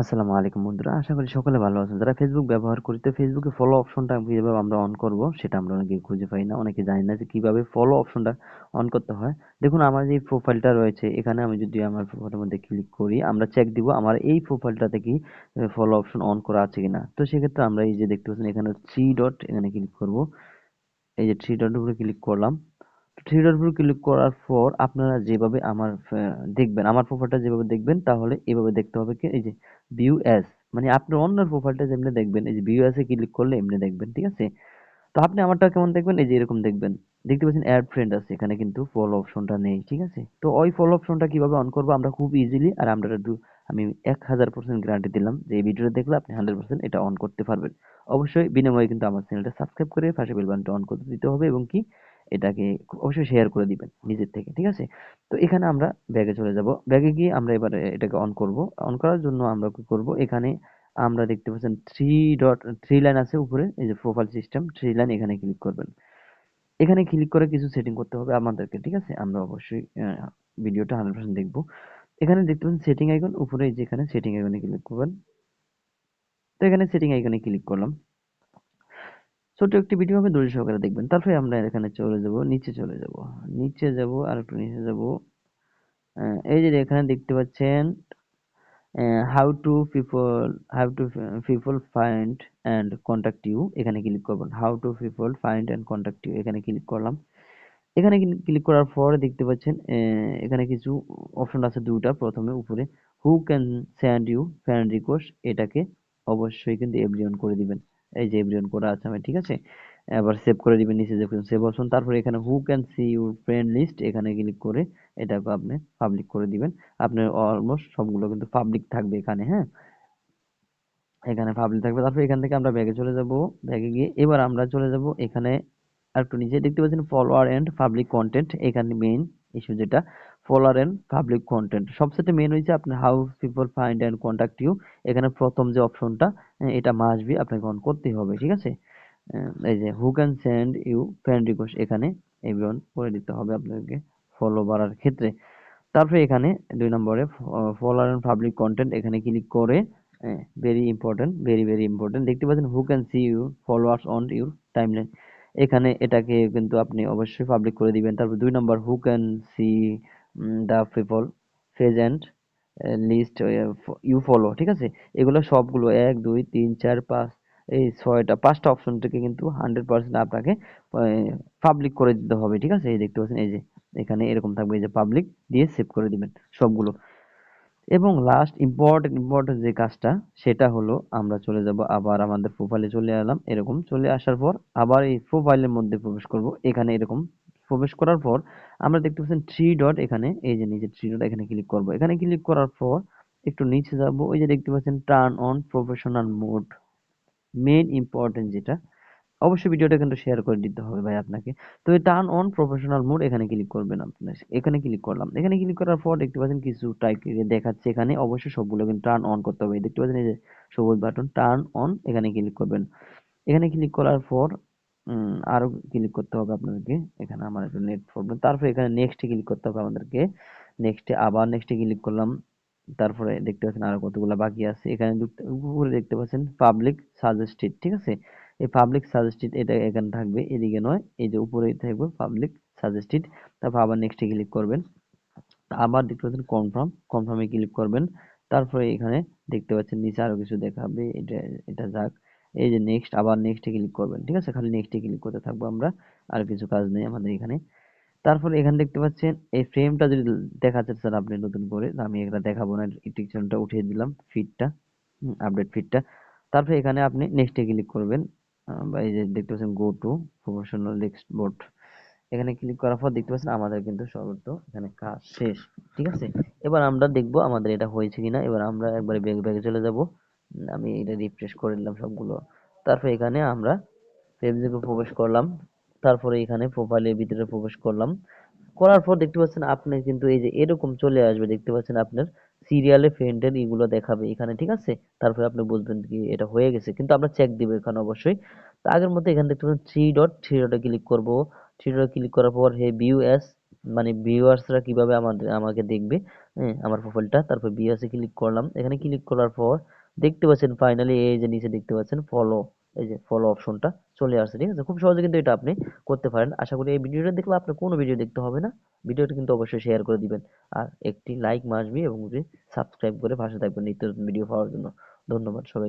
আসসালামু আলাইকুম বন্ধুরা, আশা করি সকলে ভালো আছেন। যারা ফেসবুক ব্যবহার করি ফেসবুকে ফলো অপশনটা কীভাবে আমরা অন করব, সেটা আমরা অনেকে খুঁজে পাই না। অনেকে জানি না যে কীভাবে ফলো অপশনটা অন করতে হয়। দেখুন, আমার যে প্রোফাইলটা রয়েছে, এখানে আমি যদি আমার প্রোফাইলের মধ্যে ক্লিক করি, আমরা চেক দিব আমার এই প্রোফাইলটাতে কি ফলো অপশন অন করা আছে কিনা। তো সেক্ষেত্রে আমরা এই যে দেখতে পাচ্ছেন, এখানে থ্রি ডট এখানে ক্লিক করব। এই যে থ্রি ডটের উপরে ক্লিক করলাম। থ্রি ডট উপর ক্লিক করার পর আপনারা যেভাবে আমার দেখবেন, আমার প্রোফাইলটা যেভাবে দেখবেন, তাহলে এভাবে দেখতে হবে কি? এই যে ভিউ অ্যাজ মানে আপনার অন্যের প্রোফাইলটা যেমনি দেখবেন, এই যে ভিউ অ্যাজে ক্লিক করলে এমনি দেখবেন, ঠিক আছে? তো আপনি আমারটা কেমন দেখবেন? এই যে এরকম দেখবেন। দেখতে পাচ্ছেন অ্যাড ফ্রেন্ড আছে, এখানে কিন্তু ফলো অপশনটা নেই, ঠিক আছে? তো ওই ফলো অপশনটা কীভাবে অন করব? আমরা খুব ইজিলি আর আমরা আমি এক হাজার পার্সেন্ট গ্যারান্টি দিলাম যে এই ভিডিওটা দেখলে আপনি হান্ড্রেড পার্সেন্ট এটা অন করতে পারবেন। অবশ্যই বিনিময়ে কিন্তু আমার চ্যানেলটা সাবস্ক্রাইব করে পাশে বেল বাটনটা অন করতে দিতে হবে এবং কি? এটাকে অবশ্যই শেয়ার করে দিবেন নিজের থেকে, ঠিক আছে? তো এখানে আমরা ব্যাগে চলে যাব। ব্যাগে গিয়ে আমরা এবারে এটাকে অন করব। অন করার জন্য আমরা কি করব? এখানে আমরা দেখতে পাচ্ছেন থ্রি ডট থ্রি লাইন আছে উপরে, এই যে প্রোফাইল সিস্টেম থ্রি লাইন এখানে ক্লিক করবেন। এখানে ক্লিক করে কিছু সেটিং করতে হবে আমাদেরকে, ঠিক আছে? আমরা অবশ্যই ভিডিওটা হান্ড্রেড পার্সেন্ট দেখব। এখানে দেখতে পাচ্ছেন সেটিং আইকন উপরে যেখানে সেটিং আইকনে ক্লিক করবেন। তো এখানে সেটিং আইকনে ক্লিক করলাম। ছোট একটি ভিডিও হবে ধৈর্য সহকারে দেখবেন। তারপরে আমরা এখানে চলে যাব, নিচে চলে যাব। নিচে যাব আর একটু নিচে যাব। এই যে এখানে দেখতে পাচ্ছেন how to people how to people find and contact you এখানে ক্লিক করবেন how to people find and contact you এখানে ক্লিক করলাম। এখানে ক্লিক করার পর দেখতে পাচ্ছেন এখানে কিছু অপশন আছে দুটা প্রথমে উপরে who can send you friend request এটাকে অবশ্যই কিন্তু এভরিওয়ান করে দিবেন। এই যে এভরিওয়ান করা আছে আমি ঠিক আছে? এবার সেভ করে দিবেন নিচে দেখুন সেভ অপশন তারপরে এখানে who can see your friend list এখানে ক্লিক করে এটাকে আপনি পাবলিক করে দিবেন। আপনার অলমোস্ট সবগুলো কিন্তু পাবলিক থাকবে এখানে হ্যাঁ? এখানে পাবলিক থাকবে, তারপর এখান থেকে আমরা ব্যাগে চলে যাব ব্যাগে গিয়ে এবার আমরা চলে যাব এখানে আর একটু নিচে। দেখতে পাচ্ছেন ফলোয়ার এন্ড পাবলিক কন্টেন্ট এখানে মেইন ইস্যু যেটা ফলোয়ার এন্ড পাবলিক কন্টেন্ট সবচেয়ে মেইন হয়েছে আপনি how people find and contact you এখানে প্রথম যে অপশনটা এটা মাস্ট বি আপনাকে অন করতেই হবে, ঠিক আছে? এই যে who can send you friend request এখানে এভরিওয়ান করে দিতে হবে আপনাকে ফলো বাড়ার ক্ষেত্রে। তারপরে এখানে দুই নম্বরে ফলোয়ার এন্ড পাবলিক কন্টেন্ট এখানে ক্লিক করে very important very very important দেখতে পাচ্ছেন who can see you followers on your timeline এখানে এটাকে কিন্তু আপনি অবশ্যই পাবলিক করে দিবেন। তারপর দুই নম্বর who can see the people present list you follow ঠিক আছে? এগুলো সবগুলো এক, দুই, তিন, চার, পাঁচ, এই ছয়টা, পাঁচটা অপশন থেকে কিন্তু হান্ড্রেড পার্সেন্ট আপনাকে পাবলিক করে দিতে হবে, ঠিক আছে? এই দেখতে পাচ্ছেন, এই যে, এখানে এরকম থাকবে, এই যে পাবলিক দিয়ে সেভ করে দিবেন সবগুলো। এবং লাস্ট ইম্পর্টেন্ট ইম্পর্টেন্ট যে কাজটা, সেটা হলো আমরা চলে যাব, আবার আমাদের প্রোফাইলে চলে এলাম, এরকম চলে আসার পর আবার এই প্রোফাইলের মধ্যে প্রবেশ করব, এখানে এরকম প্রবেশ করার পর আমরা দেখতে পাচ্ছেন থ্রি ডট এখানে, এই যে নিচে থ্রি ডট এখানে ক্লিক করব। এখানে ক্লিক করার পর একটু নিচে যাব, ওই যে দেখতে পাচ্ছেন turn on professional mode main important যেটা, অবশ্যই ভিডিওটা কিন্তু শেয়ার করে দিতে হবে ভাই আপনাকে। তো এই টার্ন অন প্রফেশনাল মোড এখানে ক্লিক করবেন আপনি। এখানে ক্লিক করলাম। এখানে ক্লিক করার পর দেখতে পাচ্ছেন কিছু টাইপ দেখাচ্ছে এখানে, অবশ্যই সবগুলো কিন্তু টার্ন অন করতে হবে। দেখতে পাচ্ছেন এই যে সবুজ বাটন টার্ন অন এখানে ক্লিক করবেন। এখানে ক্লিক করার পর আরও ক্লিক করতে হবে আপনাদেরকে। এখানে আমার একটু নেট প্রবলেম তারপর এখানে নেক্সট ক্লিক করতে হবে আমাদেরকে। নেক্সটে আবার নেক্সটে ক্লিক করলাম। তারপরে দেখতে পাচ্ছেন আরও কতগুলো বাকি আছে। এখানে উপরে দেখতে পাচ্ছেন পাবলিক সাজেস্টেড ঠিক আছে? এই পাবলিক সাজেস্টেড এটা এখানে থাকবে, এদিকে নয়। এই যে উপরে থাকবে পাবলিক সাজেস্টেড তারপর আবার নেক্সটে ক্লিক করবেন। আবার দেখতে পাচ্ছেন কনফার্ম কনফার্মে ক্লিক করবেন। তারপরে এখানে দেখতে পাচ্ছেন নিচে আরও কিছু দেখাবে। এটা এটা যাক। এই যে নেক্সট আবার নেক্সটে ক্লিক করবেন, ঠিক আছে? খালি নেক্সটে ক্লিক করতে থাকব আমরা, আর কিছু কাজ নেই আমাদের এখানে। তারপরে এখানে দেখতে পাচ্ছেন, এই ফ্রেমটা যদি দেখাতে চান আপনি নতুন করে আমি এটা দেখাবো না টিকশনটা উঠিয়ে দিলাম ফিটটা আপডেট ফিটটা তারপরে এখানে আপনি নেক্সটে ক্লিক করবেন বা এই যে দেখতে পাচ্ছেন গো টু প্রফেশনাল এক্সপোর্ট এখানে ক্লিক করার পর দেখতে পাচ্ছেন আমাদের কিন্তু সর্বত্র এখানে কাজ শেষ, ঠিক আছে? এবার আমরা দেখব আমাদের এটা হয়েছে কিনা, এবার আমরা একবারে ব্যাগ ব্যাগে চলে যাব। আমি এটা রিফ্রেশ করে নিলাম সবগুলো। তারপর এখানে আমরা ফেসবুকে প্রবেশ করলাম। তারপরে এখানে প্রোফাইলের ভিতরে প্রবেশ করলাম। করার পর দেখতে পাচ্ছেন আপনি কিন্তু এই যে এরকম চলে আসবে, দেখতে পাচ্ছেন আপনার সিরিয়ালে ফ্রেন্ডের এগুলো দেখাবে এখানে, ঠিক আছে? তারপরে আপনি বুঝবেন কি এটা হয়ে গেছে, কিন্তু আমরা চেক দিব এখানে অবশ্যই। তো আগের মধ্যে এখানে দেখতে পাচ্ছেন থ্রি ডট থ্রি ডটে ক্লিক করব। থ্রি ডটে ক্লিক করার পর, হে ভিউ এস মানে ভিউয়ার্সরা কীভাবে আমাদের, আমাকে দেখবে? হ্যাঁ আমার প্রোফাইলটা তারপর বিএসএ ক্লিক করলাম। এখানে ক্লিক করার পর দেখতে পাচ্ছেন ফাইনালি এই যে নিচে দেখতে পাচ্ছেন ফলো এই যে ফলো অপশনটা চলে আসছে, ঠিক আছে? খুব সহজে কিন্তু এটা আপনি করতে পারেন। আশা করি এই ভিডিওটা দেখলে আপনার কোনো ভিডিও দেখতে হবে না। ভিডিওটা কিন্তু অবশ্যই শেয়ার করে দিবেন। আর একটি লাইক মাসবি এবং সাবস্ক্রাইব করে পাশে থাকবেন নিত্য নতুন ভিডিও পাওয়ার জন্য। ধন্যবাদ সবাইকে।